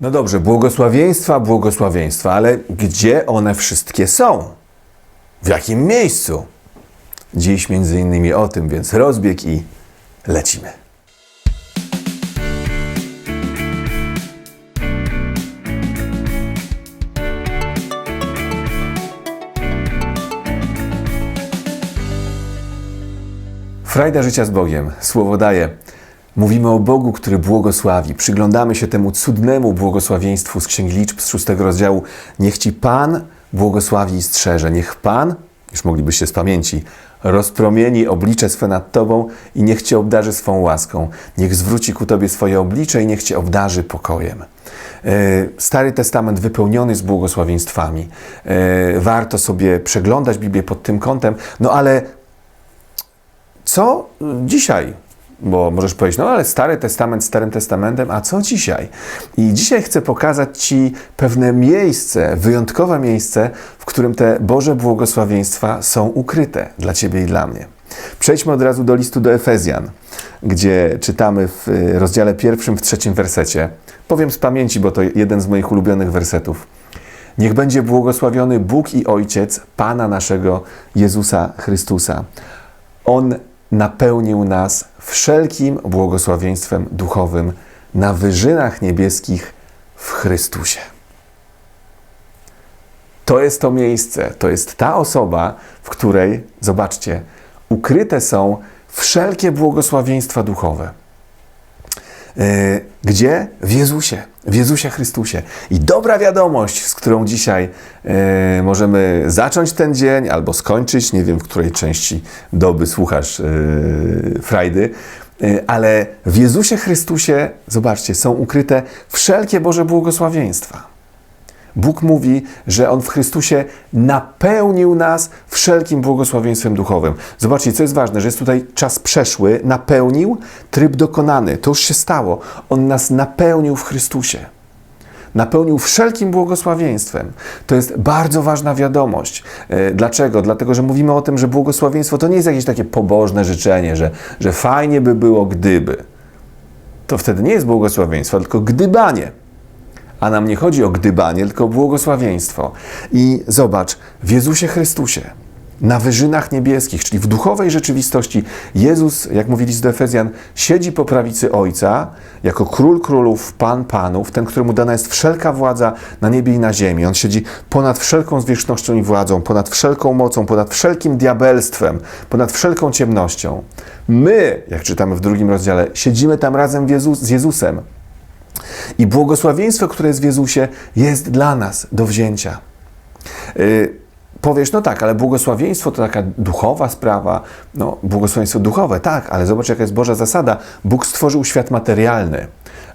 No dobrze, błogosławieństwa, błogosławieństwa, ale gdzie one wszystkie są? W jakim miejscu? Dziś między innymi o tym, więc rozbieg i lecimy. Frajda życia z Bogiem, słowo daje. Mówimy o Bogu, który błogosławi. Przyglądamy się temu cudnemu błogosławieństwu z Księgi Liczb z szóstego rozdziału. Niech Ci Pan błogosławi i strzeże. Niech Pan, już moglibyście z pamięci, rozpromieni oblicze swe nad Tobą i niech Cię obdarzy swą łaską. Niech zwróci ku Tobie swoje oblicze i niech Cię obdarzy pokojem. E, Stary Testament wypełniony jest błogosławieństwami. E, Warto sobie przeglądać Biblię pod tym kątem, no ale co dzisiaj? Bo możesz powiedzieć, no ale Stary Testament Starym Testamentem, a co dzisiaj? I dzisiaj chcę pokazać Ci pewne miejsce, wyjątkowe miejsce, w którym te Boże błogosławieństwa są ukryte dla Ciebie i dla mnie. Przejdźmy od razu do listu do Efezjan, gdzie czytamy w y, rozdziale pierwszym, w trzecim wersecie. Powiem z pamięci, bo to jeden z moich ulubionych wersetów. Niech będzie błogosławiony Bóg i Ojciec Pana naszego Jezusa Chrystusa. On napełnił nas wszelkim błogosławieństwem duchowym na wyżynach niebieskich w Chrystusie. To jest to miejsce, to jest ta osoba, w której, zobaczcie, ukryte są wszelkie błogosławieństwa duchowe. Yy, Gdzie? W Jezusie, w Jezusie Chrystusie. I dobra wiadomość, z którą dzisiaj yy, możemy zacząć ten dzień albo skończyć, nie wiem w której części doby słuchasz yy, frajdy, yy, ale w Jezusie Chrystusie, zobaczcie, są ukryte wszelkie Boże błogosławieństwa. Bóg mówi, że On w Chrystusie napełnił nas wszelkim błogosławieństwem duchowym. Zobaczcie, co jest ważne, że jest tutaj czas przeszły, napełnił, tryb dokonany. To już się stało. On nas napełnił w Chrystusie. Napełnił wszelkim błogosławieństwem. To jest bardzo ważna wiadomość. E, Dlaczego? Dlatego, że mówimy o tym, że błogosławieństwo to nie jest jakieś takie pobożne życzenie, że, że fajnie by było, gdyby. To wtedy nie jest błogosławieństwo, tylko gdybanie. A nam nie chodzi o gdybanie, tylko o błogosławieństwo. I zobacz, w Jezusie Chrystusie, na wyżynach niebieskich, czyli w duchowej rzeczywistości, Jezus, jak mówili z Efezjan, siedzi po prawicy Ojca, jako król królów, pan panów, ten, któremu dana jest wszelka władza na niebie i na ziemi. On siedzi ponad wszelką zwierzchnością i władzą, ponad wszelką mocą, ponad wszelkim diabelstwem, ponad wszelką ciemnością. My, jak czytamy w drugim rozdziale, siedzimy tam razem z Jezusem. I błogosławieństwo, które jest w Jezusie, jest dla nas do wzięcia. Yy, powiesz, no tak, ale błogosławieństwo to taka duchowa sprawa. No, błogosławieństwo duchowe, tak, ale zobacz, jaka jest Boża zasada. Bóg stworzył świat materialny.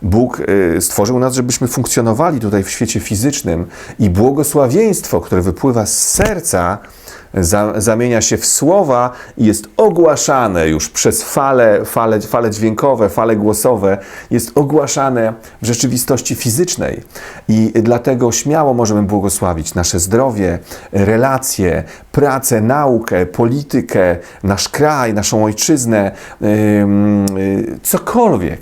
Bóg y, stworzył nas, żebyśmy funkcjonowali tutaj w świecie fizycznym i błogosławieństwo, które wypływa z serca, za, zamienia się w słowa i jest ogłaszane już przez fale, fale, fale dźwiękowe, fale głosowe, jest ogłaszane w rzeczywistości fizycznej. I dlatego śmiało możemy błogosławić nasze zdrowie, relacje, pracę, naukę, politykę, nasz kraj, naszą ojczyznę, yy, cokolwiek.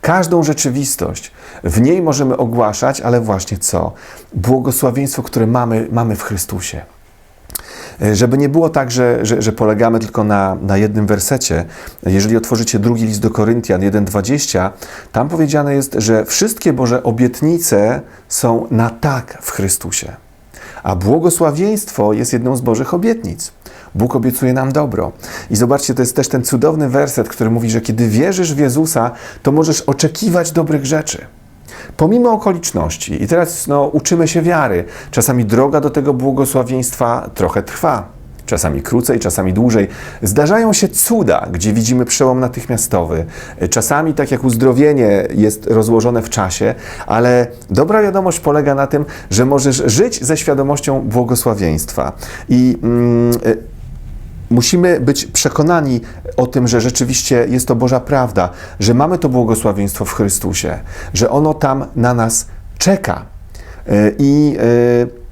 Każdą rzeczywistość. W niej możemy ogłaszać, ale właśnie co? Błogosławieństwo, które mamy, mamy w Chrystusie. Żeby nie było tak, że, że, że polegamy tylko na, na jednym wersecie. Jeżeli otworzycie drugi list do Koryntian 1,20, tam powiedziane jest, że wszystkie Boże obietnice są na tak w Chrystusie. A błogosławieństwo jest jedną z Bożych obietnic. Bóg obiecuje nam dobro. I zobaczcie, to jest też ten cudowny werset, który mówi, że kiedy wierzysz w Jezusa, to możesz oczekiwać dobrych rzeczy. Pomimo okoliczności. I teraz no, uczymy się wiary. Czasami droga do tego błogosławieństwa trochę trwa. Czasami krócej, czasami dłużej. Zdarzają się cuda, gdzie widzimy przełom natychmiastowy. Czasami, tak jak uzdrowienie, jest rozłożone w czasie, ale dobra wiadomość polega na tym, że możesz żyć ze świadomością błogosławieństwa. I mm, Musimy być przekonani o tym, że rzeczywiście jest to Boża prawda, że mamy to błogosławieństwo w Chrystusie, że ono tam na nas czeka. Yy, I yy,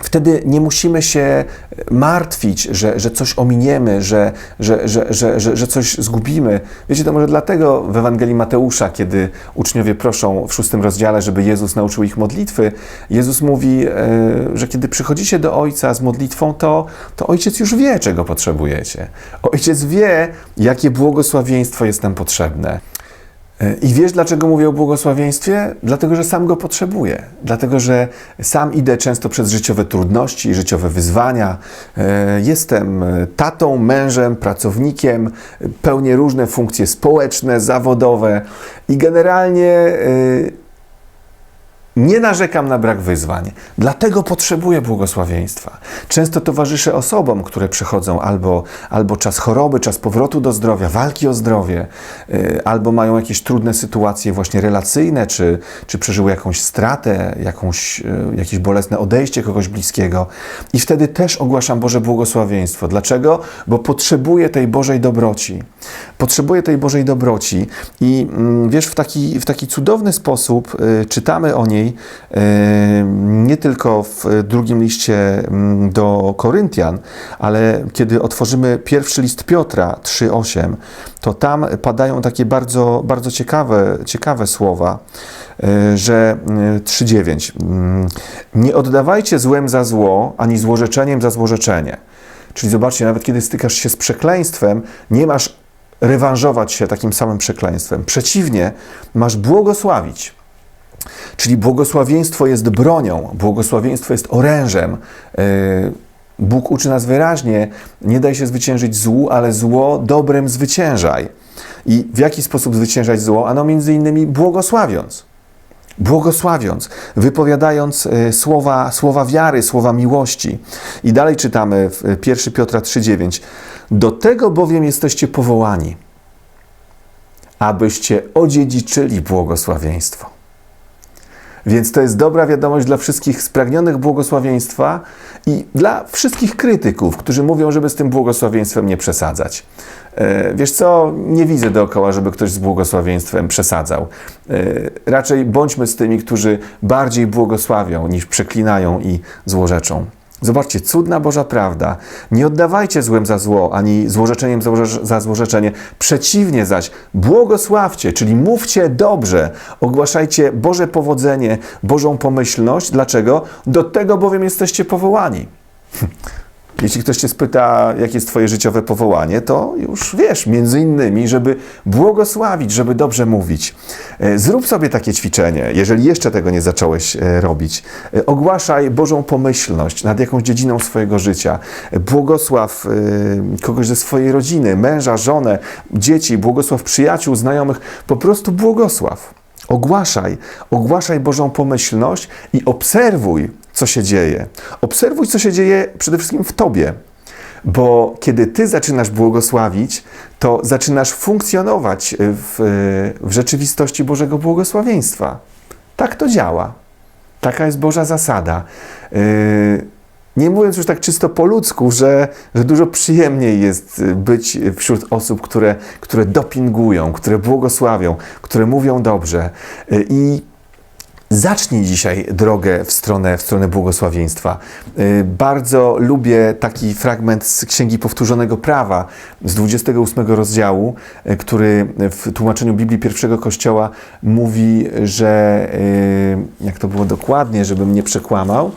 Wtedy nie musimy się martwić, że, że coś ominiemy, że, że, że, że, że, że coś zgubimy. Wiecie, to może dlatego w Ewangelii Mateusza, kiedy uczniowie proszą w szóstym rozdziale, żeby Jezus nauczył ich modlitwy, Jezus mówi, e, że kiedy przychodzicie do Ojca z modlitwą, to, to Ojciec już wie, czego potrzebujecie. Ojciec wie, jakie błogosławieństwo jest nam potrzebne. I wiesz, dlaczego mówię o błogosławieństwie? Dlatego, że sam go potrzebuję. Dlatego, że sam idę często przez życiowe trudności, życiowe wyzwania. E, jestem tatą, mężem, pracownikiem, pełnię różne funkcje społeczne, zawodowe i generalnie e, nie narzekam na brak wyzwań, dlatego potrzebuję błogosławieństwa. Często towarzyszę osobom, które przechodzą albo, albo czas choroby, czas powrotu do zdrowia, walki o zdrowie, yy, albo mają jakieś trudne sytuacje właśnie relacyjne, czy, czy przeżyły jakąś stratę, jakąś, yy, jakieś bolesne odejście kogoś bliskiego. I wtedy też ogłaszam Boże błogosławieństwo. Dlaczego? Bo potrzebuję tej Bożej dobroci. Potrzebuję tej Bożej dobroci i yy, wiesz, w taki, w taki cudowny sposób y, czytamy o niej nie tylko w drugim liście do Koryntian, ale kiedy otworzymy pierwszy list Piotra 3:8, to tam padają takie bardzo, bardzo ciekawe, ciekawe słowa, e, że 3:9 e, nie oddawajcie złem za zło, ani złorzeczeniem za złorzeczenie. Czyli zobaczcie, nawet kiedy stykasz się z przekleństwem, nie masz rewanżować się takim samym przekleństwem. Przeciwnie, masz błogosławić. Czyli błogosławieństwo jest bronią, błogosławieństwo jest orężem. E, Bóg uczy nas wyraźnie, nie daj się zwyciężyć złu, ale zło dobrem zwyciężaj. I w jaki sposób zwyciężać zło? Ano między innymi błogosławiąc. Błogosławiąc, wypowiadając e, słowa, słowa wiary, słowa miłości. I dalej czytamy w 1 Piotra 3,9. Do tego bowiem jesteście powołani, abyście odziedziczyli błogosławieństwo. Więc to jest dobra wiadomość dla wszystkich spragnionych błogosławieństwa i dla wszystkich krytyków, którzy mówią, żeby z tym błogosławieństwem nie przesadzać. E, wiesz co, nie widzę dookoła, żeby ktoś z błogosławieństwem przesadzał. E, raczej bądźmy z tymi, którzy bardziej błogosławią niż przeklinają i złorzeczą. Zobaczcie, cudna Boża prawda. Nie oddawajcie złem za zło, ani złorzeczeniem za złorzeczenie. Przeciwnie zaś, błogosławcie, czyli mówcie dobrze, ogłaszajcie Boże powodzenie, Bożą pomyślność. Dlaczego? Do tego bowiem jesteście powołani. Jeśli ktoś cię spyta, jakie jest twoje życiowe powołanie, to już wiesz, między innymi, żeby błogosławić, żeby dobrze mówić. E, zrób sobie takie ćwiczenie, jeżeli jeszcze tego nie zacząłeś e, robić. E, ogłaszaj Bożą pomyślność nad jakąś dziedziną swojego życia. Błogosław kogoś ze swojej rodziny, męża, żonę, dzieci, błogosław przyjaciół, znajomych. Po prostu błogosław. Ogłaszaj, ogłaszaj Bożą pomyślność i obserwuj, co się dzieje. Obserwuj, co się dzieje przede wszystkim w Tobie. Bo kiedy Ty zaczynasz błogosławić, to zaczynasz funkcjonować w, w rzeczywistości Bożego błogosławieństwa. Tak to działa. Taka jest Boża zasada. Yy, nie mówiąc już tak czysto po ludzku, że, że dużo przyjemniej jest być wśród osób, które, które dopingują, które błogosławią, które mówią dobrze. I Zacznij dzisiaj drogę w stronę, w stronę błogosławieństwa. Y, bardzo lubię taki fragment z Księgi Powtórzonego Prawa z 28 rozdziału, y, który w tłumaczeniu Biblii pierwszego Kościoła mówi, że y, jak to było dokładnie, żebym nie przekłamał,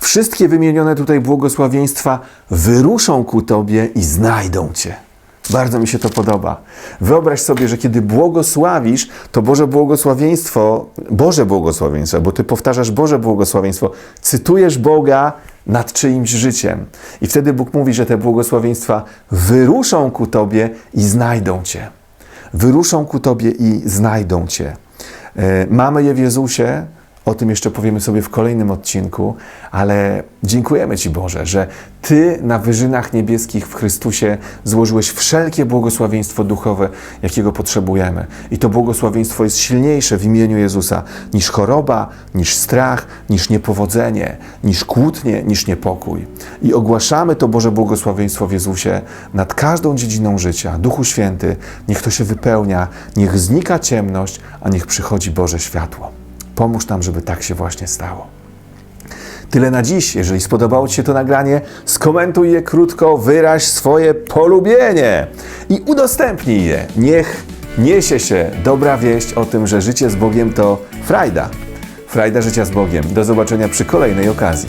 wszystkie wymienione tutaj błogosławieństwa wyruszą ku Tobie i znajdą Cię. Bardzo mi się to podoba. Wyobraź sobie, że kiedy błogosławisz, to Boże błogosławieństwo, Boże błogosławieństwo, bo Ty powtarzasz Boże błogosławieństwo, cytujesz Boga nad czyimś życiem. I wtedy Bóg mówi, że te błogosławieństwa wyruszą ku Tobie i znajdą Cię. Wyruszą ku Tobie i znajdą Cię. E, mamy je w Jezusie, o tym jeszcze powiemy sobie w kolejnym odcinku, ale dziękujemy Ci Boże, że Ty na wyżynach niebieskich w Chrystusie złożyłeś wszelkie błogosławieństwo duchowe, jakiego potrzebujemy. I to błogosławieństwo jest silniejsze w imieniu Jezusa niż choroba, niż strach, niż niepowodzenie, niż kłótnie, niż niepokój. I ogłaszamy to Boże błogosławieństwo w Jezusie nad każdą dziedziną życia. Duchu Święty, niech to się wypełnia, niech znika ciemność, a niech przychodzi Boże światło. Pomóż nam, żeby tak się właśnie stało. Tyle na dziś. Jeżeli spodobało Ci się to nagranie, skomentuj je krótko, wyraź swoje polubienie i udostępnij je. Niech niesie się dobra wieść o tym, że życie z Bogiem to frajda. Frajda życia z Bogiem. Do zobaczenia przy kolejnej okazji.